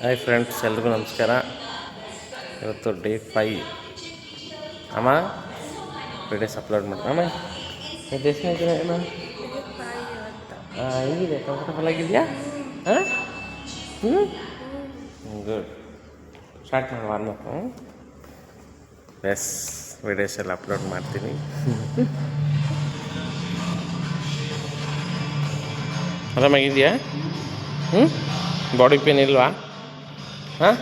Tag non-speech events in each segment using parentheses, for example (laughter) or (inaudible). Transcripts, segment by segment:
Hi friends ಎಲ್ರಿಗೂ ನಮಸ್ಕಾರ. ಇವತ್ತು ಡೇ ಫೈ ಅಮ್ಮ ವಿಡಿಯೋಸ್ ಅಪ್ಲೋಡ್ ಮಾಡ್ತೀನಿ (laughs) ಅಮ್ಮ ಇದು ಏನು? ಹೆಂಗಿದೆ? ಕಂಫರ್ಟಬಲ್ ಆಗಿದೆಯಾ? ಹಾಂ ಗುಡ್ ಸ್ಟಾರ್ಟ್ ಮಾಡಿ ವಾರ್ಮಪ್ಪು ಎಸ್ ವಿಡಿಯೋಸ್ ಎಲ್ಲ ಅಪ್ಲೋಡ್ ಮಾಡ್ತೀನಿ. ಆರಾಮಾಗಿದೆಯಾ? ಹ್ಞೂ ಬಾಡಿ ಪೇನ್ ಇಲ್ವಾ? ಹಾಂ?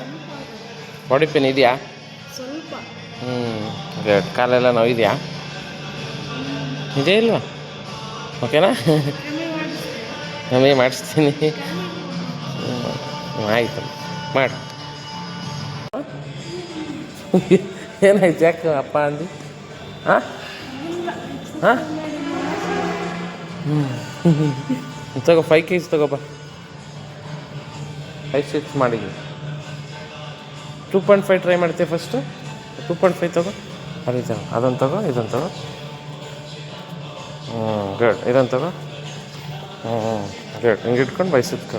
ಬಾಡಿ ಪೇನ್ ಇದೆಯಾ? ಸ್ವಲ್ಪ. ಹ್ಞೂ ಗುಡ್ ಕಾಲೆಲ್ಲ ನೋವಿದೆಯಾ? ಇದೆ ಇಲ್ವಾ? ಓಕೆನಾ? ನಮಗೆ ಮಾಡಿಸ್ತೀನಿ. ಹ್ಞೂ ಆಯಿತು. ಮಾಡು. ಏನಾಯ್ತು ಯಾಕೆ ಅಪ್ಪ ಅಂದು? ಹಾಂ? ಹಾಂ? ಹ್ಞೂ ತಗೋ ಫೈವ್ ಕೆ ಜಿ ತಗೋಪ್ಪ ಫೈವ್ ಸಿಕ್ಸ್ ಮಾಡಿದ್ವಿ. ಟೂ ಪಾಯಿಂಟ್ ಫೈವ್ ಟ್ರೈ ಮಾಡ್ತೀವಿ ಫಸ್ಟು ಟೂ ಪಾಯಿಂಟ್ ಫೈವ್ ತಗೋ. ಅದು ತಗೋ ಅದೊಂದು ತಗೋ, ಇದೊಂದು ತಗೋ. ಹ್ಞೂ ಗುಡ್ ಇದೊಂದು ತಗೋ. ಹ್ಞೂ ಗುಡ್ ಹಿಂಗೆ ಇಟ್ಕೊಂಡು ಬೈಸಿಟ್ಕೊ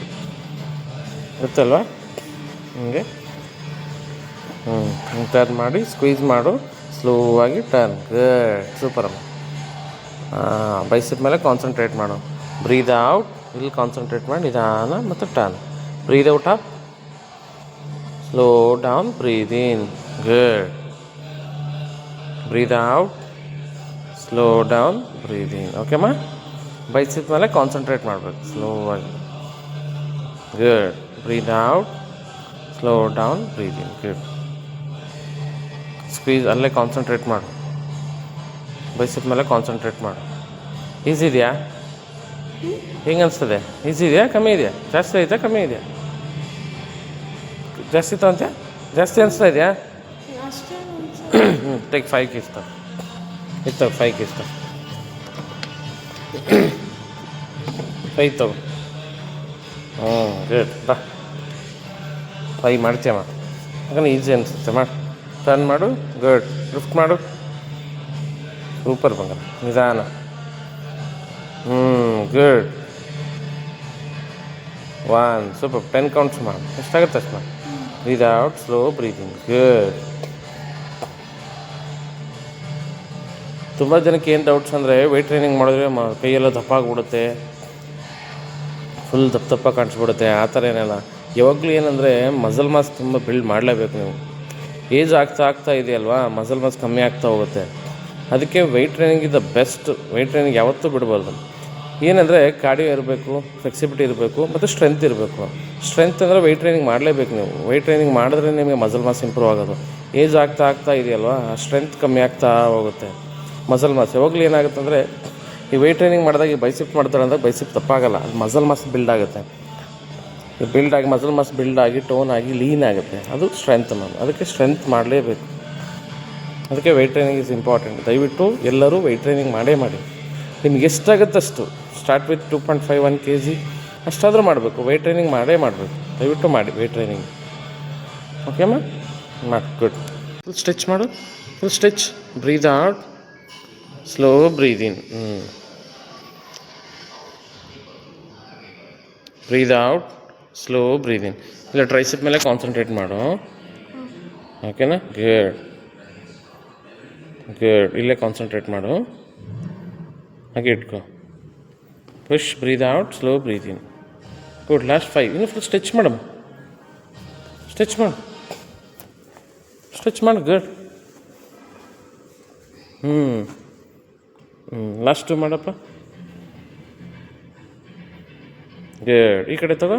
ಗೊತ್ತಲ್ವಾ? ಹಿಂಗೆ. ಹ್ಞೂ ಟರ್ನ್ ಮಾಡಿ ಸ್ಕ್ವೀಸ್ ಮಾಡು. ಸ್ಲೋ ಆಗಿ ಟರ್ನ್ ಗುಡ್ ಸೂಪರ್ ಅಮ್ಮ ಬಯಸಿದ ಮೇಲೆ ಕಾನ್ಸಂಟ್ರೇಟ್ ಮಾಡು. ಬ್ರೀದ್ ಔಟ್ ಇಲ್ಲಿ ಕಾನ್ಸಂಟ್ರೇಟ್ ಮಾಡಿ ನಿಧಾನ ಮತ್ತು turn breathe out up slow down in. Good. Good breathe out slow down in. Okay, ಓಕೆಮ್ಮ ಬೈಸಿದ ಮೇಲೆ ಕಾನ್ಸಂಟ್ರೇಟ್ ಮಾಡಬೇಕು. ಸ್ಲೋ ಆಗಿ good breathe out slow down breathe in good squeeze ಅಲ್ಲೇ ಕಾನ್ಸಂಟ್ರೇಟ್ ಮಾಡು. ಬೈಸಿದ ಮೇಲೆ ಕಾನ್ಸಂಟ್ರೇಟ್ ಮಾಡು. ಈಸಿ ಇದೆಯಾ? ಹೆಂಗೆ ಅನಿಸ್ತದೆ ಈಸಿ ಇದೆಯಾ? ಕಮ್ಮಿ ಇದೆಯಾ? ಜಾಸ್ತಿ ಐತಾ ಕಮ್ಮಿ ಇದೆಯಾ? ಜಾಸ್ತಿ ತಗೊಂತ್ಯಾ ಜಾಸ್ತಿ ಅನಿಸ್ತಾ ಇದೆಯಾ? ಹ್ಞೂ ಟೇಕ್ ಫೈವ್ ಕೇಸ್ ತಗೋ. ಇತ್ತು ಫೈವ್ ತಗೋ. ಫೈವ್ ತಗೋ. ಹ್ಞೂ ಗ್ರೇಟ್ ಬಾ. ಫೈ ಮಾಡ್ತೀಯಮ್ಮ ಯಾಕಂದ್ರೆ ಈಸಿ ಅನಿಸುತ್ತೆ, ಮಾಡಿ. ಟರ್ನ್ ಮಾಡು ಗುಡ್ ಲಿಫ್ಟ್ ಮಾಡು. ಸೂಪರ್ ಬಂಗಾರ. ನಿಧಾನ. ಹ್ಞೂ good one super ten counts ಮಾಡು. ಎಷ್ಟಾಗುತ್ತೆ ಅಷ್ಟು ಮಾಡಿ breathe out slow breathing. Good ತುಂಬ ಜನಕ್ಕೆ ಏನು ಡೌಟ್ಸ್ ಅಂದರೆ ವೆಯ್ಟ್ ಟ್ರೈನಿಂಗ್ ಮಾಡಿದ್ರೆ ಮ ಕೈಯೆಲ್ಲ ದಪ್ಪ ಆಗಿಬಿಡುತ್ತೆ ಫುಲ್ ದಪ್ಪ ದಪ್ಪ ಕಾಣಿಸ್ಬಿಡುತ್ತೆ. ಆ ಥರ ಏನಲ್ಲ. ಯಾವಾಗಲೂ ಏನಂದರೆ ಮಸಲ್ ಮಾಸ್ ತುಂಬ ಬಿಲ್ಡ್ ಮಾಡಲೇಬೇಕು ನೀವು. ಏಜ್ ಆಗ್ತಾ ಆಗ್ತಾ ಇದೆಯಲ್ವಾ? ಮಸಲ್ ಮಾಸ್ ಕಮ್ಮಿ ಆಗ್ತಾ ಹೋಗುತ್ತೆ. ಅದಕ್ಕೆ weight training is the best weight training ಯಾವತ್ತೂ ಬಿಡಬಾರ್ದು. ಏನಂದರೆ ಕಾರ್ಡಿಯೋ ಇರಬೇಕು ಫ್ಲೆಕ್ಸಿಬಿಲಿಟಿ ಇರಬೇಕು ಮತ್ತು ಸ್ಟ್ರೆಂತ್ ಇರಬೇಕು. ಸ್ಟ್ರೆಂತ್ ಅಂದರೆ ವೆಯ್ಟ್ ಟ್ರೈನಿಂಗ್ ಮಾಡಲೇಬೇಕು ನೀವು. ವೆಯ್ಟ್ ಟ್ರೈನಿಂಗ್ ಮಾಡಿದ್ರೆ ನಿಮಗೆ ಮಸಲ್ ಮಾಸ್ ಇಂಪ್ರೂವ್ ಆಗೋದು. ಏಜ್ ಆಗ್ತಾ ಆಗ್ತಾ ಇದೆಯಲ್ವಾ? ಸ್ಟ್ರೆಂತ್ ಕಮ್ಮಿ ಆಗ್ತಾ ಹೋಗುತ್ತೆ. ಮಸಲ್ ಮಾಸ್ ಯಾವಾಗಲೂ ಏನಾಗುತ್ತೆ ಅಂದರೆ, ಈ ವೆಯ್ಟ್ ಟ್ರೈನಿಂಗ್ ಮಾಡಿದಾಗ ಈ ಬೈಸಿಪ್ ಮಾಡ್ತಾರೆ ಅಂದರೆ ಬೈಸಿಪ್ ತಪ್ಪಾಗಲ್ಲ. ಅದು ಮಸಲ್ ಮಾಸ್ ಬಿಲ್ಡ್ ಆಗುತ್ತೆ. ಬಿಲ್ಡ್ ಆಗಿ ಮಸಲ್ ಮಾಸ್ ಬಿಲ್ಡ್ ಆಗಿ ಟೋನ್ ಆಗಿ ಲೀನ್ ಆಗುತ್ತೆ. ಅದು ಸ್ಟ್ರೆಂತ್ ಮ್ಯಾಮ್ ಅದಕ್ಕೆ ಸ್ಟ್ರೆಂತ್ ಮಾಡಲೇಬೇಕು. ಅದಕ್ಕೆ ವೆಯ್ಟ್ ಟ್ರೈನಿಂಗ್ ಇಸ್ ಇಂಪಾರ್ಟೆಂಟ್ ದಯವಿಟ್ಟು ಎಲ್ಲರೂ ವೆಯ್ಟ್ ಟ್ರೈನಿಂಗ್ ಮಾಡೇ ಮಾಡಿ. ನಿಮ್ಗೆ ಎಷ್ಟಾಗುತ್ತೆ ಅಷ್ಟು start with two point five one K G ಅಷ್ಟಾದರೂ ಮಾಡಬೇಕು. ವೆಯ್ಟ್ ಟ್ರೈನಿಂಗ್ ಮಾಡೇ ಮಾಡಬೇಕು. ದಯವಿಟ್ಟು ಮಾಡಿ ವೆಯ್ಟ್ ಟ್ರೈನಿಂಗ್ ಓಕೆ ಮ್ಯಾಮ್ ಮಾಡಿ ಗುಡ್ ಫುಲ್ ಸ್ಟ್ರೆಚ್ ಮಾಡು. Full stretch breathe out slow breathe in ಹ್ಞೂ breathe out slow breathe in ಇಲ್ಲ ಟ್ರೈಸಿಪ್ ಮೇಲೆ ಕಾನ್ಸಂಟ್ರೇಟ್ ಮಾಡು. ಓಕೆನಾ ಗುಡ್ ಗುಡ್ ಇಲ್ಲೇ ಕಾನ್ಸಂಟ್ರೇಟ್ ಮಾಡು. ಹಾಗೆ ಇಟ್ಕೋ. Push breathe out slow breathe in good last five ಇನ್ನು ಫುಲ್ ಸ್ಟ್ರೆಚ್ ಮಾಡಮ್ಮ ಸ್ಟ್ರೆಚ್ ಮಾಡು ಸ್ಟ್ರೆಚ್ ಮಾಡು ಗುಡ್ ಹ್ಞೂ ಹ್ಞೂ ಲಾಸ್ಟು ಮಾಡಪ್ಪ ಗೇಡ್ ಈ ಕಡೆ ತಗೋ.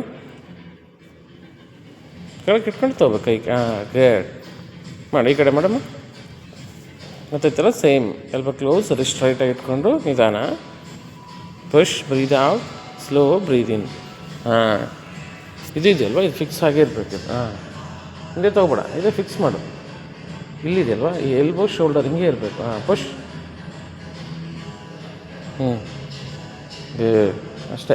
ಕೆಳಗೆ ಇಟ್ಕೊಂಡು ತಗೋಬೇಕು ಕೈ. ಹಾಂ ಗೇಡ್ ಮಾಡಿ, ಈ ಕಡೆ ಮಾಡಮ್ಮ ಥರ ಸೇಮ್ ಎಲ್ಬ ಕ್ಲೋಸ್ ರಿಸ್ಟ್ ರೈಟಾಗಿ ಇಟ್ಕೊಂಡು ನಿಧಾನ. Push breathe out slow breathe in ಹಾಂ. ಇದು ಇದೆಯಲ್ವಾ ಇದು ಫಿಕ್ಸ್ ಆಗಿರ್ಬೇಕು ಹಾಂ. ಹಿಂದೆ ತೊಗೊಬೇಡ. ಇದೇ ಫಿಕ್ಸ್ ಮಾಡು. ಇಲ್ಲಿದೆಯಲ್ವಾ ಈ ಎಲ್ಬೋ ಶೋಲ್ಡರ್ ಹಿಂಗೆ ಇರಬೇಕು. ಹಾಂ ಪುಷ್ ಹ್ಞೂ ಅಷ್ಟೇ.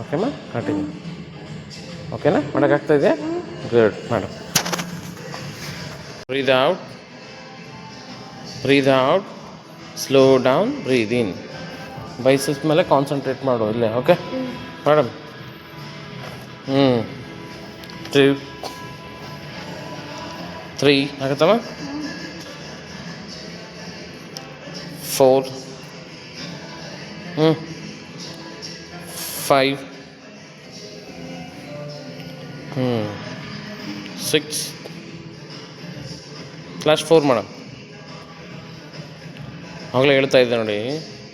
ಓಕೆಮ್ಮ ಕಂಟಿನ್ಯೂ ಓಕೆನಾ ಮಾಡೋಕ್ಕಾಗ್ತಾ ಇದೆಯಾ? ಗುಡ್ ಮಾಡು. Breathe out breathe out slow down breathe in biceps ಮೇಲೆ ಕಾನ್ಸಂಟ್ರೇಟ್ ಮಾಡು ಇಲ್ಲೇ ಓಕೆ ಮೇಡಮ್ ಹ್ಞೂ ತ್ರೀ ತ್ರೀ ಆಗತ್ತಮ್ಮ? ಫೋರ್ ಹ್ಞೂ ಫೈವ್ ಹ್ಞೂ ಸಿಕ್ಸ್ ಲಾಸ್ಟ್ ಫೋರ್ ಮೇಡಮ್ ಆವಾಗಲೇ ಹೇಳ್ತಾ ಇದ್ದೆ ನೋಡಿ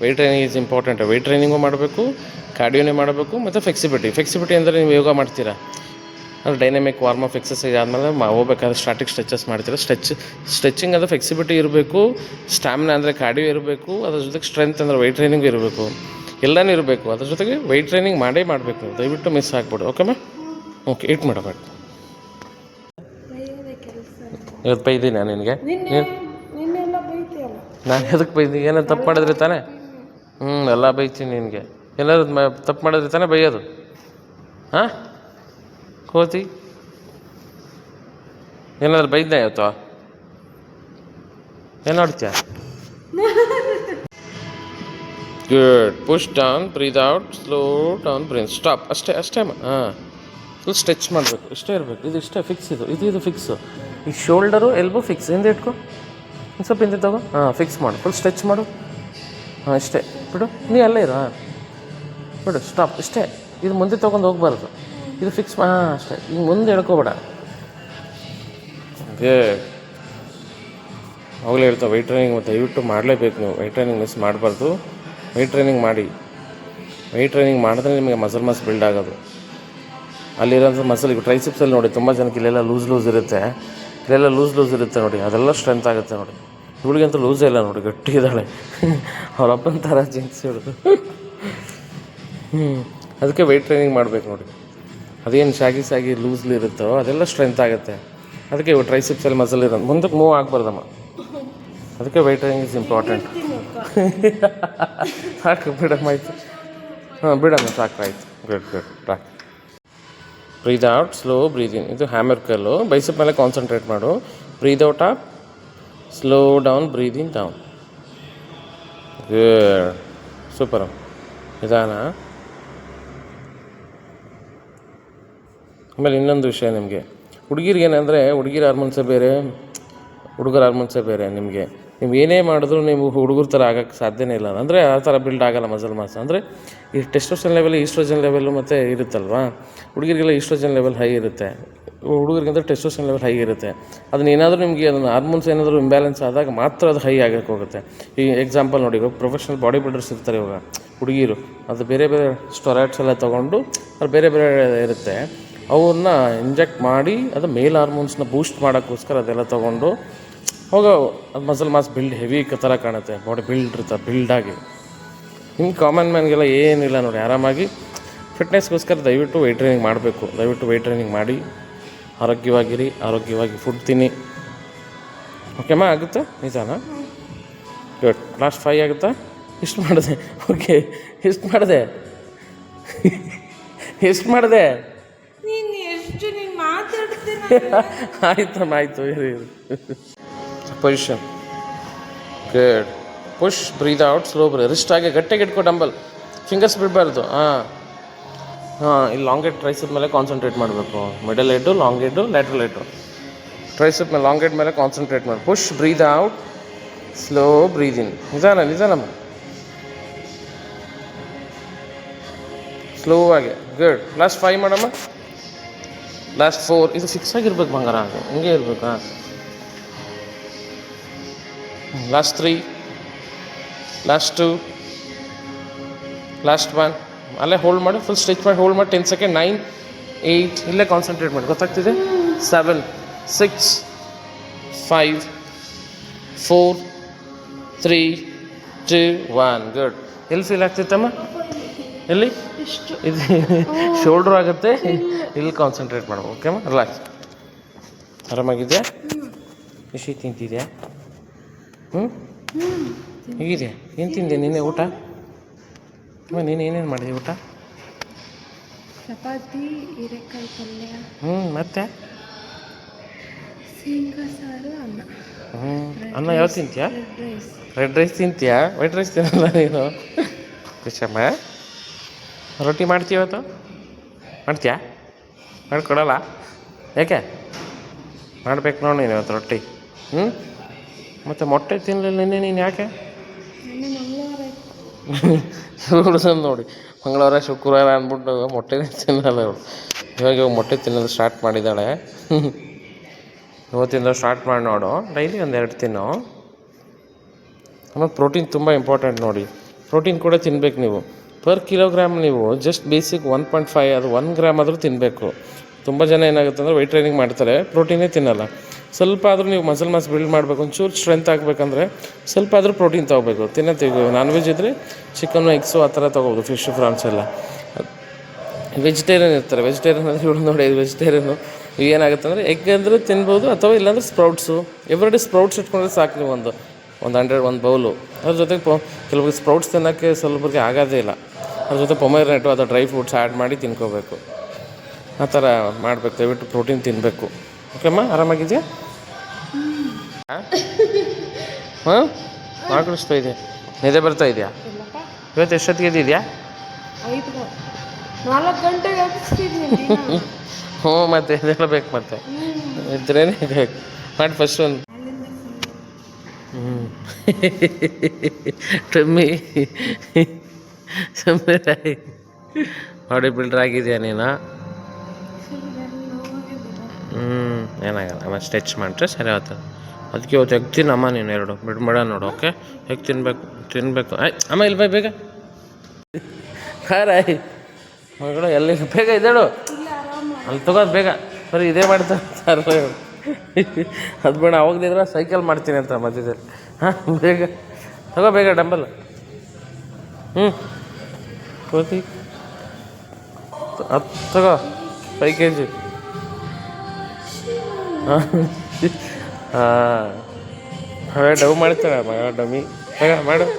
weight training is important weight training ಮಾಡಬೇಕು ಕಾರ್ಡಿಯೋನೇ ಮಾಡಬೇಕು ಮತ್ತು ಫ್ಲೆಕ್ಸಿಬಿಲಿಟಿ ಫ್ಲೆಕ್ಸಿಬಿಲಿಟಿ ಅಂದರೆ ನೀವು ಯೋಗ ಮಾಡ್ತೀರಾ? ಅಂದರೆ ಡೈನಮಿಕ್ ವಾರ್ಮ್ ಅಪ್ ಎಕ್ಸಸೈಸ್ ಆದಮೇಲೆ ಮಾ ಹೋಗ್ಬೇಕಾದ್ರೆ ಸ್ಟಾಟಿಕ್ ಸ್ಟ್ರೆಚಸ್ ಮಾಡ್ತೀರಾ? ಸ್ಟ್ರೆಚ್ ಸ್ಟ್ರೆಚಿಂಗ್ ಅಂದರೆ ಫ್ಲೆಕ್ಸಿಬಿಲಿಟಿ ಇರಬೇಕು ಸ್ಟ್ಯಾಮಿನಾ ಅಂದರೆ ಕಾರ್ಡಿಯೋ ಇರಬೇಕು ಅದ್ರ ಜೊತೆಗೆ ಸ್ಟ್ರೆಂತ್ ಅಂದರೆ ವೆಯ್ಟ್ ಟ್ರೈನಿಂಗ್ ಇರಬೇಕು. ಎಲ್ಲನೂ ಇರಬೇಕು. ಅದ್ರ ಜೊತೆಗೆ ವೆಯ್ಟ್ ಟ್ರೈನಿಂಗ್ ಮಾಡೇ ಮಾಡಬೇಕು. ನೀವು ದಯವಿಟ್ಟು miss ಆಗ್ಬಿಡು. Okay ma'am okay it madam ಇವತ್ತು ಬೈದೀನಿ ನಾನು ನಿನಗೆ. ನಾನು ಎದಕ್ಕೆ ಬೈದು? ಏನೋ ತಪ್ಪು ಮಾಡಿದ್ರೆ ತಾನೇ? ಹ್ಞೂ ಎಲ್ಲ ಬೈತೀನಿ ನಿನಗೆ. ಮ, ತಪ್ಪು ಮಾಡಿದ್ರೆ ತಾನೇ ಬೈಯೋದು? ಹಾಂ? ಕೋತಿ? ಏನಾದ್ರು ಬೈದ್ನ ಇವತ್ತು? ಏನು good push down breathe out slow down breathe in stop ಅಷ್ಟೇ ಅಷ್ಟೇ ಹಾಂ. ಫುಲ್ ಸ್ಟ್ರೆಚ್ ಮಾಡಬೇಕು. ಇಷ್ಟೇ ಇರಬೇಕು. ಇದು ಇಷ್ಟೇ ಫಿಕ್ಸ್ ಇದು. ಇದು ಇದು ಫಿಕ್ಸು ಈ ಶೋಲ್ಡರು ಎಲ್ಬೋ ಫಿಕ್ಸ್ ಹಿಂದೆ ಇಟ್ಕೊ. ಸ್ವಲ್ಪ ಹಿಂದೆ ತಗೋ. ಹಾಂ ಫಿಕ್ಸ್ ಮಾಡು. ಫುಲ್ ಸ್ಟ್ರೆಚ್ ಮಾಡು. ಹಾಂ ಇಷ್ಟೇ. ಬಿಡು. ನೀ ಅಲ್ಲೇ ಇರೋ ಬಿಡು ಸ್ಟಾಪ್ ಇಷ್ಟೇ. ಇದು ಮುಂದೆ ತೊಗೊಂಡು ಹೋಗ್ಬಾರ್ದು. ಇದು ಫಿಕ್ಸ್ ಹಾಂ ಅಷ್ಟೇ. ಈಗ ಮುಂದೆ ಎಳ್ಕೋಬೇಡ. ಆಗಲೇ ಅವಾಗಲೇ ಹೇಳ್ತಾ ವೆಯ್ಟ್ ಟ್ರೈನಿಂಗ್ ದಯವಿಟ್ಟು ಮಾಡಲೇಬೇಕು ನೀವು. ವೆಯ್ಟ್ ಟ್ರೈನಿಂಗ್ ಮಿಸ್ ಮಾಡಬಾರ್ದು. ವೈಟ್ ಟ್ರೈನಿಂಗ್ ಮಾಡಿ. ವೆಯ್ಟ್ ಟ್ರೈನಿಂಗ್ ಮಾಡಿದ್ರೆ ನಿಮಗೆ ಮಸಲ್ ಮಸ್ ಬಿಲ್ಡ್ ಆಗೋದು. ಅಲ್ಲಿರೋಂಥ ಮಸಲ್ ಈಗ ಟ್ರೈಸಿಪ್ಸಲ್ಲಿ ನೋಡಿ ತುಂಬ ಜನಕ್ಕೆ ಇಲ್ಲೆಲ್ಲ ಲೂಸ್ ಲೂಸ್ ಇರುತ್ತೆ. ಇಲ್ಲೆಲ್ಲ ಲೂಸ್ ಲೂಸ್ ಇರುತ್ತೆ ನೋಡಿ ಅದೆಲ್ಲ ಸ್ಟ್ರೆಂತ್ ಆಗುತ್ತೆ ನೋಡಿ. ಇವಳಿಗಂತೂ ಲೂಸೇ ಇಲ್ಲ ನೋಡಿ ಗಟ್ಟಿ ಇದ್ದಾಳೆ ಅವರಪ್ಪನ ಥರ ಜೀನ್ಸ್ ಹಿಡಿದು ಹ್ಞೂ ಅದಕ್ಕೆ ವೆಯ್ಟ್ ಟ್ರೈನಿಂಗ್ ಮಾಡಬೇಕು ನೋಡಿ. ಅದೇನು ಶಾಗಿ ಸಾಗಿ ಲೂಸ್ಲಿ ಇರುತ್ತೋ ಅದೆಲ್ಲ ಸ್ಟ್ರೆಂತ್ ಆಗುತ್ತೆ. ಅದಕ್ಕೆ ಇವು ಟ್ರೈಸಿಪ್ಸಲ್ಲಿ ಮಸಲ್ ಇರೋದು. ಮುಂದಕ್ಕೆ ಮೂವ್ ಆಗಬಾರ್ದಮ್ಮ. ಅದಕ್ಕೆ ವೆಯ್ಟ್ ಟ್ರೈನಿಂಗ್ ಇಸ್ ಇಂಪಾರ್ಟೆಂಟ್ ಸಾಕು ಬಿಡಮ್ಮ ಆಯ್ತು. ಹಾಂ ಬಿಡಮ್ಮ ಸಾಕು ಆಯಿತು. ಗುಡ್ ಗುಡ್ ಸಾಕು. Breathe out slow breathe in ಇದು ಹ್ಯಾಮರ್ ಕಲ್ಲು ಬೈಸಪ್ ಮೇಲೆ ಕಾನ್ಸಂಟ್ರೇಟ್ ಮಾಡು. Breathe out up slow down breathe in down good super ನಿಧಾನ. ಆಮೇಲೆ ಇನ್ನೊಂದು ವಿಷಯ ನಿಮಗೆ. ಹುಡುಗಿರಿಗೆ ಏನಂದರೆ ಹುಡುಗಿರ ಹಾರ್ಮೋನ್ಸೇ ಬೇರೆ, ಹುಡುಗರ ಹಾರ್ಮೋನ್ಸೇ ಬೇರೆ ನಿಮಗೆ. ನೀವು ಏನೇ ಮಾಡಿದ್ರು ನೀವು ಹುಡುಗರ ಥರ ಆಗೋಕ್ಕೆ ಸಾಧ್ಯನೇ ಇಲ್ಲ. ಅಂದರೆ ಆ ಥರ ಬಿಲ್ಡ್ ಆಗಲ್ಲ ಮಸಲ್ ಮಾಸ್ ಅಂದರೆ ಈ ಟೆಸ್ಟೋಸ್ಟನ್ ಲೆವೆಲ್ ಈಸ್ಟ್ರೋಜನ್ ಲೆವೆಲ್ಲು ಮತ್ತು ಇರುತ್ತಲ್ವಾ? ಹುಡುಗರಿಗೆಲ್ಲ ಈಸ್ಟ್ರೋಜನ್ ಲೆವೆಲ್ ಹೈ ಇರುತ್ತೆ. ಹುಡುಗರಿಗಿಂತ ಟೆಸ್ಟೋಸ್ಟನ್ ಲೆವೆಲ್ ಹೈ ಇರುತ್ತೆ. ಅದನ್ನ ಏನಾದರೂ ನಿಮಗೆ ಅದನ್ನು ಹಾರ್ಮೋನ್ಸ್ ಏನಾದರೂ ಇಂಬ್ಯಾಲೆನ್ಸ್ ಆದಾಗ ಮಾತ್ರ ಅದು ಹೈ ಆಗಕ್ಕೆ ಹೋಗುತ್ತೆ. ಈ ಎಕ್ಸಾಂಪಲ್ ನೋಡಿ, ಇವಾಗ ಪ್ರೊಫೆಷ್ನಲ್ ಬಾಡಿ ಬಿಲ್ಡರ್ಸ್ ಇರ್ತಾರೆ ಇವಾಗ. ಹುಡುಗಿರು, ಅದು ಬೇರೆ ಬೇರೆ ಸ್ಟೊರಾಯ್ಡ್ಸ್ ಎಲ್ಲ ತೊಗೊಂಡು ಅದು ಬೇರೆ ಬೇರೆ ಇರುತ್ತೆ. ಅವನ್ನ ಇಂಜೆಕ್ಟ್ ಮಾಡಿ, ಅದು ಮೇಲ್ ಹಾರ್ಮೋನ್ಸ್ನ ಬೂಸ್ಟ್ ಮಾಡೋಕ್ಕೋಸ್ಕರ ಅದೆಲ್ಲ ತೊಗೊಂಡು ಹೋಗೋ ಅದು ಮಸಲ್ ಮಾಸ್ ಬಿಲ್ಡ್ ಹೆವಿ ಥರ ಕಾಣುತ್ತೆ. ಬಾಡಿ ಬಿಲ್ಡ್ ಇರುತ್ತೆ ಬಿಲ್ಡಾಗಿ ಹಿಂಗೆ ಕಾಮನ್ ಮ್ಯಾನ್ಗೆಲ್ಲ ಏನಿಲ್ಲ ನೋಡಿ ಆರಾಮಾಗಿ ಫಿಟ್ನೆಸ್ಗೋಸ್ಕರ ದಯವಿಟ್ಟು ವೆಯ್ಟ್ ಟ್ರೈನಿಂಗ್ ಮಾಡಬೇಕು. ದಯವಿಟ್ಟು ವೆಯ್ಟ್ ಟ್ರೈನಿಂಗ್ ಮಾಡಿ ಆರೋಗ್ಯವಾಗಿರಿ ಆರೋಗ್ಯವಾಗಿ ಫುಡ್ ತಿನ್ನಿ. ಓಕೆಮ್ಮ ಆಗುತ್ತಾ? ನಿಜಾನ? ಗುಡ್ ಲಾಸ್ಟ್ ಫೈ ಆಗುತ್ತಾ? ಇಷ್ಟು ಮಾಡಿದೆ? ಓಕೆ ಎಷ್ಟು ಮಾಡಿದೆ? ಎಷ್ಟು ಮಾಡಿದೆ? ಆಯ್ತಮ್ಮ ಆಯಿತು. ಇರಿ. ಇರಿ position push breathe out slow breathe wrist ಆಗಿ ಗಟ್ಟಿಗೆ ಇಟ್ಕೊ ಡಂಬಲ್ ಫಿಂಗರ್ಸ್ ಬಿಡಬಾರ್ದು. ಹಾಂ. ಹಾಂ ಇಲ್ಲಿ ಲಾಂಗ್ ಹೆಡ್ ಟ್ರೈಸಪ್ ಮೇಲೆ ಕಾನ್ಸಂಟ್ರೇಟ್ ಮಾಡಬೇಕು. Middle head long head lateral head tricep ಮೇಲೆ ಲಾಂಗ್ ಹೆಡ್ ಮೇಲೆ ಕಾನ್ಸಂಟ್ರೇಟ್ ಮಾಡಿ. Push breathe out slow breathe in ನಿಧಾನ ನಿಧಾನಮ್ಮ ಸ್ಲೋ ಆಗಿ ಗುಡ್ ಲಾಸ್ಟ್ ಫೈವ್ ಮಾಡಮ್ಮ. ಲಾಸ್ಟ್ ಫೋರ್ ಇದು ಫಿಕ್ಸ್ ಆಗಿರ್ಬೇಕು ಬಂಗಾರ ಅದು ಹಿಂಗೆ ಇರ್ಬೇಕಾ? Last three last two last one ಅಲ್ಲೇ ಹೋಲ್ಡ್ ಮಾಡಿ. ಫುಲ್ ಸ್ಟಿಚ್ ಮಾಡಿ ಹೋಲ್ಡ್ ಮಾಡಿ. ಟೆನ್ ಸೆಕೆಂಡ್ ನೈನ್ ಏಯ್ಟ್ ಇಲ್ಲೇ ಕಾನ್ಸಂಟ್ರೇಟ್ ಮಾಡಿ. ಗೊತ್ತಾಗ್ತಿದೆ? Seven six five four three two one good ಎಲ್ಲಿ ಫೀಲ್ ಆಗ್ತಿತ್ತಮ್ಮ? ಎಲ್ಲಿ? ಇದು (laughs) ಶೋಲ್ಡ್ರ್ ಆಗುತ್ತೆ. ಇಲ್ಲಿ ಕಾನ್ಸಂಟ್ರೇಟ್ ಮಾಡು. ಓಕೆಮ್ಮ ರಿಲ್ಯಾಕ್ಸ್ ಆರಾಮಾಗಿದೆಯಾ? ಖುಷಿ ತಿಂತಿದ್ಯಾ ಹ್ಞೂ? ಹೇಗಿದೆಯಾ ಏನು ತಿಂದೆ ನಿನ್ನೆ ಊಟ? ಅಮ್ಮ ನೀನು ಏನೇನು ಮಾಡಿದೆ ಊಟ? ಚಪಾತಿ ಹೀರೆಕಾಯಿ ಪಲ್ಯ. ಹ್ಞೂ ಮತ್ತೆ? ಶೇಂಗಾ ಸಾರು ಅನ್ನ. ಹ್ಞೂ. ಅನ್ನ ಯಾವ ತಿಂತೀಯಾ? ರೆಡ್ ರೈಸ್ ರೆಡ್ ರೈಸ್ ತಿಂತೀಯಾ? ವೈಟ್ ರೈಸ್ ತಿನ್ನಲ್ಲ ನೀನು? ಕೃಷಮ್ಮ ರೊಟ್ಟಿ ಮಾಡ್ತೀಯ ಇವತ್ತು? ಮಾಡ್ತೀಯಾ? ಮಾಡಿಕೊಡಲ್ಲ? ಯಾಕೆ? ಮಾಡ್ಬೇಕು ನೋಡಿ ನೀನು ಇವತ್ತು ರೊಟ್ಟಿ. ಹ್ಞೂ? ಮತ್ತು ಮೊಟ್ಟೆ ತಿನ್ನಲಿಲ್ಲ ನಿನ್ನೆ ನೀನು ಯಾಕೆ? ನೋಡಿ. ಮಂಗಳವಾರ ಶುಕ್ರವಾರ ಅಂದ್ಬಿಟ್ಟು ಮೊಟ್ಟೆನೇ ತಿನ್ನಲ್ಲ ಅವಳು ಇವಾಗ ಇವಾಗ ಮೊಟ್ಟೆ ತಿನ್ನೋದು ಸ್ಟಾರ್ಟ್ ಮಾಡಿದ್ದಾಳೆ. ಇವತ್ತಿಂದ ಸ್ಟಾರ್ಟ್ ಮಾಡಿ ನೋಡು. ಡೈಲಿ ಒಂದೆರಡು ತಿನ್ನು. ಆಮೇಲೆ ಪ್ರೋಟೀನ್ ತುಂಬ ಇಂಪಾರ್ಟೆಂಟ್ ನೋಡಿ. ಪ್ರೋಟೀನ್ ಕೂಡ ತಿನ್ಬೇಕು ನೀವು. ಪರ್ ಕಿಲೋಗ್ರಾಮ್ ನೀವು just basic one point five ಅದು ಒನ್ ಗ್ರಾಮ್ ಆದರೂ ತಿನ್ನಬೇಕು ತುಂಬ ಜನ ಏನಾಗುತ್ತೆ ಅಂದರೆ ವೆಯ್ಟ್ ಟ್ರೈನಿಂಗ್ ಮಾಡ್ತಾರೆ. ಪ್ರೋಟೀನೇ ತಿನ್ನಲ್ಲ. ಸ್ವಲ್ಪ ಆದರೂ ನೀವು ಮಸಲ್ ಮಾಸ್ ಬಿಲ್ಡ್ ಮಾಡಬೇಕು, ಒಂಚೂರು ಸ್ಟ್ರೆಂತ್ ಆಗಬೇಕಂದ್ರೆ ಸ್ವಲ್ಪ ಆದರೂ ಪ್ರೋಟೀನ್ ತೊಗೋಬೇಕು. ತಿನ್ನತ್ತೀವಿ ನಾನ್ ವೆಜ್ ಇದ್ದರೆ ಚಿಕನ್ನು ಎಗ್ಸು ಆ ಥರ ತೊಗೋಬೋದು ಫಿಶ್ ಫ್ರಾನ್ಸ್ ಎಲ್ಲ. ವೆಜಿಟೇರಿಯನ್ ಇರ್ತಾರೆ. ವೆಜಿಟೇರಿಯನ್ ಅಂದರೆ ಇವಳು ನೋಡಿ ವೆಜಿಟೇರಿಯನು ಏನಾಗುತ್ತೆ ಅಂದರೆ ಎಗ್ ಅಂದರೆ ತಿನ್ಬೋದು ಅಥವಾ ಇಲ್ಲಾಂದರೆ ಸ್ಪ್ರೌಟ್ಸು ಎವ್ರಿಡೇ ಸ್ಪ್ರೌಟ್ಸ್ ಇಟ್ಕೊಂಡ್ರೆ ಸಾಕು ನೀವು ಒಂದು ಒಂದು ಹಂಡ್ರೆಡ್ ಒಂದು ಬೌಲು ಅದ್ರ ಜೊತೆಗೆ ಪೊ, ಕೆಲವರಿಗೆ ಸ್ಪ್ರೌಟ್ಸ್ ತಿನ್ನೋಕ್ಕೆ ಸ್ವಲ್ಪರಿಗೆ ಆಗೋದೇ ಇಲ್ಲ. ಅದ್ರ ಜೊತೆ ಪೊಮೆಗ್ರೆನೇಟು ಅಥವಾ ಡ್ರೈ ಫ್ರೂಟ್ಸ್ ಆ್ಯಡ್ ಮಾಡಿ ತಿನ್ಕೋಬೇಕು. ಆ ಥರ ಮಾಡಬೇಕು, ದಯವಿಟ್ಟು ಪ್ರೋಟೀನ್ ತಿನ್ನಬೇಕು ಓಕೆಮ್ಮ ಆರಾಮಾಗಿದೆಯಾ? ಹಾಂ? ಮಾಕಳಿಸ್ತಾ ಇದೆಯಾ. ನಿದ್ದೆ ಬರ್ತಾ ಇದೆಯಾ? ಇವತ್ತು ಎಷ್ಟೊತ್ತಿಗೆ ಎದ್ದಿದ್ಯಾ. ಹ್ಞೂ ಮತ್ತೆ ಎದ್ದೇಳಬೇಕು ಮತ್ತೆ. ಇದ್ರೇನೆ ಬೇಕು ಮಾಡಿ ಫಸ್ಟ್ ಒಂದು ಹ್ಞೂ ಟಮ್ಮಿ. ಸುಮ್ಮನೆ ಬಾಡಿ ಬಿಲ್ಡರ್ ಆಗಿದೆಯಾ ನೀನು? ಹ್ಞೂ ಏನಾಗಲ್ಲ. ಮತ್ತೆ ಸ್ಟ್ರೆಚ್ ಮಾಡಿದ್ರೆ ಸರಿ ಆಯ್ತದೆ ಅದಕ್ಕೆ ಇವತ್ತು ಎಗ್ ತಿನ್ನಮ್ಮ ನೀನು ಎರಡು. ಬಿಡ್ಬೇಡ ನೋಡು ಓಕೆ ಹೆಗ್ ತಿನ್ನಬೇಕು ತಿನ್ನಬೇಕು ಆಯ್ ಅಮ್ಮ ಇಲ್ಲಿ ಬೈ, ಬೇಗ. ಖಾರ ಮಗಳು ಎಲ್ಲಿ? ಬೇಗ ಇದ್ದಾಳು. ಅಲ್ಲಿ ತಗೋದು ಬೇಗ. ಸರಿ, ಇದೇ ಮಾಡ್ತಾರೆ ಅದು ಬೇಡ ಅವಾಗಲಿದ್ರೆ ಸೈಕಲ್ ಮಾಡ್ತೀನಿ ಅಂತ ಮಧ್ಯದಲ್ಲಿ. ಹಾಂ, ಬೇಗ. ತಗೋ ಬೇಗ ಡಂಬಲ್ ಹ್ಞೂ ಕೋತಿ. ಅದು ತಗೋ ಫೈವ್ ಕೆ ಜಿ ಹಾಂ. હા હવે ડવ મળતો ને મેડમ મેડમ